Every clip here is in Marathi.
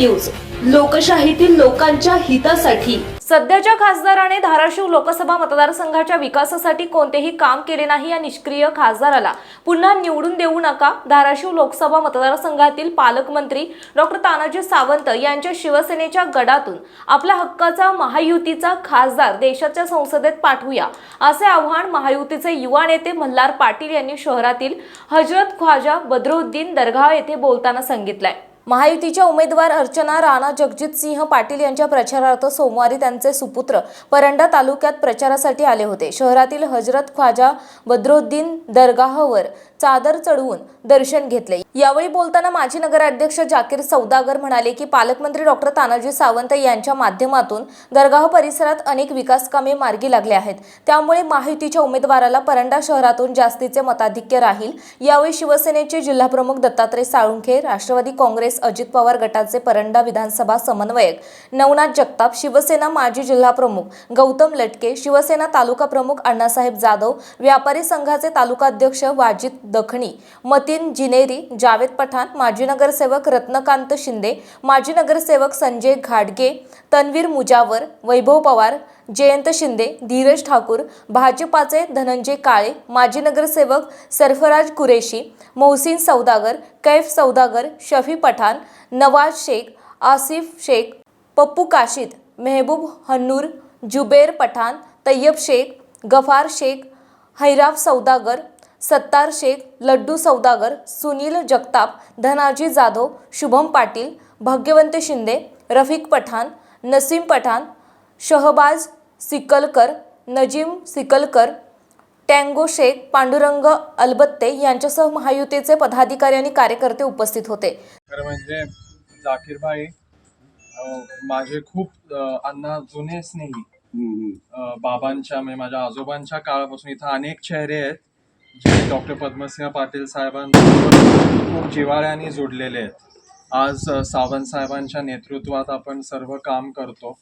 न्यूज. लोकशाहीतील लोकांच्या हितासाठी. सध्याच्या खासदाराने धाराशिव लोकसभा मतदारसंघाच्या विकासासाठी कोणतेही काम केले नाही या निष्क्रिय खासदाराला. पुन्हा निवडून देऊ नका धाराशिव लोकसभा मतदारसंघातील पालकमंत्री डॉक्टर तानाजी सावंत यांच्या शिवसेनेच्या गडातून आपल्या हक्काचा महायुतीचा खासदार देशाच्या संसदेत पाठवूया असे आव्हान महायुतीचे युवा नेते मल्हार पाटील यांनी शहरातील हजरत ख्वाजा बद्रुद्दीन दरगाह येथे बोलताना सांगितलंय. महायुतीच्या उमेदवार अर्चना राणा जगजितसिंह पाटील यांच्या प्रचारार्थ सोमवारी त्यांचे सुपुत्र परंडा तालुक्यात प्रचारासाठी आले होते. शहरातील हजरत ख्वाजा बद्रुद्दीन दरगाहवर चादर चढवून दर्शन घेतले. यावेळी बोलताना माजी नगराध्यक्ष जाकीर सौदागर म्हणाले की पालकमंत्री डॉक्टर तानाजी सावंत यांच्या माध्यमातून दरगाह परिसरात अनेक विकासकामे मार्गी लागले आहेत. त्यामुळे महायुतीच्या उमेदवाराला परंडा शहरातून जास्तीचे मताधिक्य राहील. यावेळी शिवसेनेचे जिल्हाप्रमुख दत्तात्रय साळुंखे राष्ट्रवादी काँग्रेस अजित पवार गटाचे परंडा विधानसभा समन्वयक नवनाथ जगताप शिवसेना माजी जिल्हाप्रमुख गौतम लटके शिवसेना तालुका प्रमुख अण्णासाहेब जाधव व्यापारी संघाचे तालुकाध्यक्ष वाजिद दखणी मतीन जिनेरी जावेद पठाण माजी नगरसेवक रत्नकांत शिंदे माजी नगरसेवक संजय घाडगे तन्वीर मुजावर वैभव पवार जयंत शिंदे धीरज ठाकूर भाजपाचे धनंजय काळे माजी नगरसेवक सरफराज कुरेशी मोहसिन सौदागर कैफ सौदागर शफी पठाण नवाज शेख आसिफ शेख पप्पू काशिद मेहबूब हन्नूर जुबेर पठाण तय्यब शेख गफार शेख हैराफ सौदागर सत्तार शेख लड्डू सौदागर सुनील जगताप धनाजी जाधव शुभम पाटील भाग्यवंत शिंदे रफिक पठाण नसीम पठाण शहबाज सिकलकर नजीम सिकलकर टँगो शेख पांडुरंग अलबत्ते यांच्यासह महायुतीचे पदाधिकारी आणि कार्यकर्ते उपस्थित होते. खरं म्हणजे जाकीरभाई माझे खूप अण्णा जुने स्नेही बाबांच्या म्हणजे माझ्या आजोबांच्या काळापासून इथं अनेक चेहरे आहेत जे डॉक्टर पद्मसिंह पाटील साहेबांबरोबर खूप जिव्हाळ्याने जोडलेले आहेत. आज सावंत साहेबांच्या नेतृत्वात आपण सर्व काम करतो.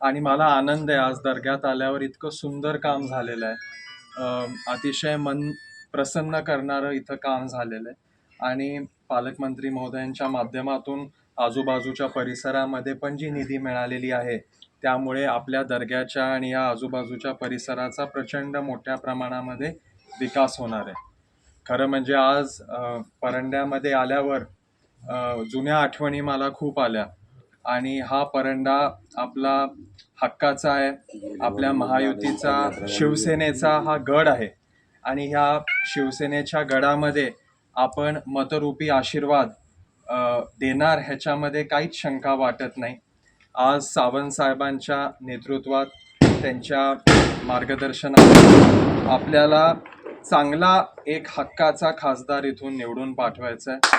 आणि मला आनंद आहे आज दर्ग्यात आल्यावर इतकं सुंदर काम झालेलं आहे. अतिशय मन प्रसन्न करणारं इथं काम झालेलं आहे. आणि पालकमंत्री महोदयांच्या माध्यमातून आजूबाजूच्या परिसरामध्ये पण जी निधी मिळालेली आहे त्यामुळे आपल्या दर्ग्याच्या आणि या आजूबाजूच्या परिसराचा प्रचंड मोठ्या प्रमाणामध्ये विकास होणार आहे. खरं म्हणजे आज परंड्यामध्ये आल्यावर जुन्या आठवणी मला खूप आल्या. आणि हा परंडा आपला हक्काचा आहे. आपल्या महायुतीचा शिवसेनेचा हा गड आहे. आणि ह्या शिवसेनेच्या गडामध्ये आपण मतरूपी आशीर्वाद देणार ह्याच्यामध्ये काहीच शंका वाटत नाही. आज सावंत साहेबांच्या नेतृत्वात त्यांच्या मार्गदर्शनात आपल्याला चांगला एक हक्काचा खासदार इथून निवडून पाठवायचा आहे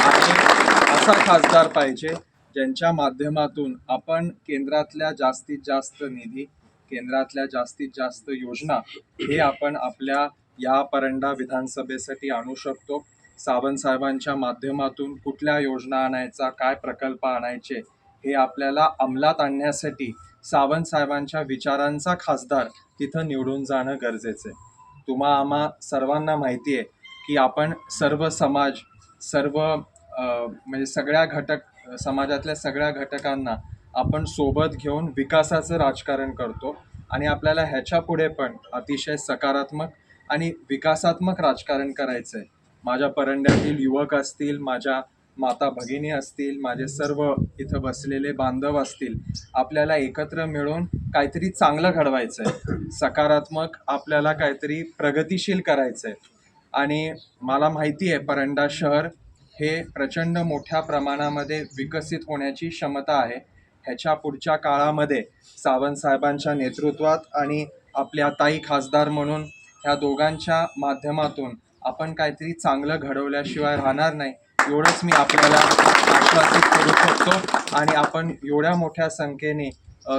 आणि असा खासदार पाहिजे ज्यांच्या माध्यमातून आपण केंद्रातल्या जास्तीत जास्त निधी केंद्रातल्या जास्तीत जास्त योजना हे आपण आपल्या या परंडा विधानसभेसाठी आणू शकतो. सावंत साहेबांच्या माध्यमातून कुठल्या योजना आणायचा काय प्रकल्प आणायचे हे आपल्याला अंमलात आणण्यासाठी सावंत साहेबांच्या विचारांचा खासदार तिथं निवडून जाणं गरजेचं आहे. तुम्हा आम्हा सर्वांना माहिती आहे की आपण सर्व समाज सर्व म्हणजे सगळ्या घटक समाजातल्या सगळ्या घटकांना आपण सोबत घेऊन विकासाचं राजकारण करतो आणि आपल्याला ह्याच्या पुढे पण अतिशय सकारात्मक आणि विकासात्मक राजकारण करायचं आहे माझ्या परंड्यातील युवक असतील माझ्या माता भगिनी असतील माझे सर्व इथं बसलेले बांधव असतील आपल्याला एकत्र मिळून काहीतरी चांगलं घडवायचं आहे सकारात्मक आपल्याला काहीतरी प्रगतिशील करायचं आहे आणि मला माहिती आहे परंडा शहर हे प्रचंड मोठ्या प्रमाणामध्ये विकसित होण्याची क्षमता आहे. ह्याच्या पुढच्या काळामध्ये सावंतसाहेबांच्या नेतृत्वात आणि आपल्या ताई खासदार म्हणून ह्या दोघांच्या माध्यमातून आपण काहीतरी चांगलं घडवल्याशिवाय राहणार नाही. एवढंच मी आपल्याला आश्वासित करू शकतो आणि आपण एवढ्या मोठ्या संख्येने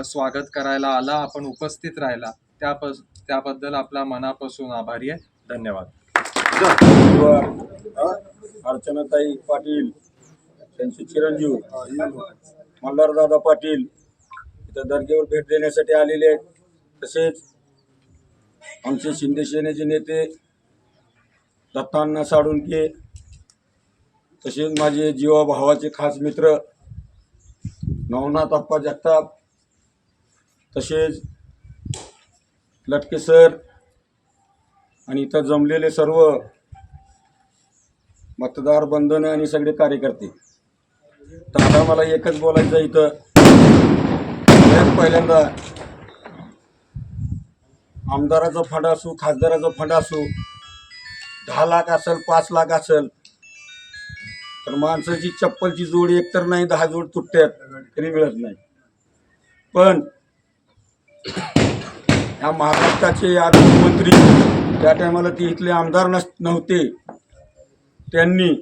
स्वागत करायला आला आपण उपस्थित राहिला. त्याप त्याबद्दल आपला मनापासून आभारी आहे. धन्यवाद. अर्चनाताई पाटील त्यांचे चिरंजीव मल्हारदादा पाटील इथं दर्गेवर भेट देण्यासाठी आलेले आहेत. तसेच आमचे शिंदे सेनेचे नेते दत्तांना साळुंके तसेच माझे जीवा भावाचे खास मित्र नवनाथ अप्पा जगताप तसेच लटके सर आणि इथं जमलेले सर्व मतदार बंधने आणि सगळे कार्यकर्ते. तर आता मला एकच बोलायचं इथं. सगळ्यात पहिल्यांदा आमदाराचा फंड असू खासदाराचा फंड असू दहा लाख असेल पाच लाख असेल तर माणसाची चप्पलची जोड एक तर नाही दहा जोड तुटत्यात तरी मिळत नाही. पण या महाराष्ट्राचे आरोग्यमंत्री त्या टायमाला ते इथले आमदार नस नव्हते. त्यांनी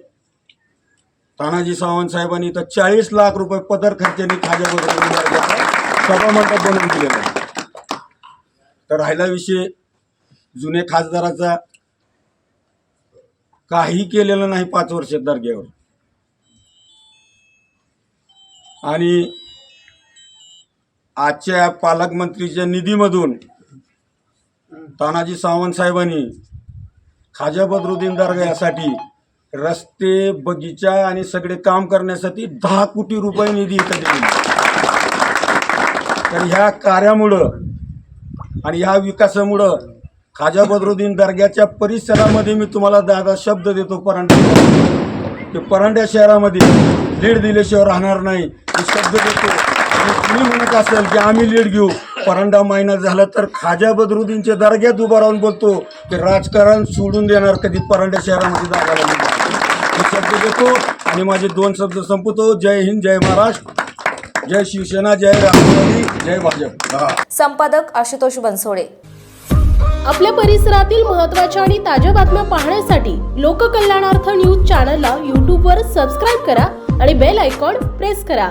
तानाजी सावंत साहेबांनी तर चाळीस लाख रुपये पदर खर्चाने खाज्या सभामंडप बनवून दिलेलं आहे. तर राहिला विषय जुने खासदाराचा काही केलेलं नाही पाच वर्ष दर्ग्यावर. आणि आजच्या पालकमंत्रीच्या निधीमधून तानाजी सावंत साहेबांनी खाजा बदरुद्दीन दर्गा यासाठी रस्ते बगीचा आणि सगळे काम करण्यासाठी दहा कोटी रुपये निधी इथं दिलेला तर ह्या कार्यामुळं आणि ह्या विकासामुळं खाजा बदरुद्दीन दर्ग्याच्या परिसरामध्ये मी तुम्हाला दादा शब्द देतो परांड्या की परांड्या शहरामध्ये लीड दिल्याशिवाय राहणार नाही. मी शब्द देतो. आणि तुम्ही म्हणत असेल की आम्ही लीड घेऊ परांडा महिना झाला तर खाजा बदरुद्दीनच्या दर्ग्यात उभा राहून बोलतो. की राजकारण सोडून देणार कधी परांड्या शहरामध्ये जागा शब्द देतो आणि माझे दोन शब्द संपवतो. जय हिंद जय महाराष्ट्र. जय शिवसेना जय राष्ट्रवादी जय भाजप. संपादक आशुतोष बनसोडे. आपल्या परिसरातील महत्त्वाच्या आणि ताज्या बातम्या पाहण्यासाठी लोककल्याणार्थ न्यूज चॅनलला यूट्यूबवर सबस्क्राईब करा आणि बेल आयकॉन प्रेस करा.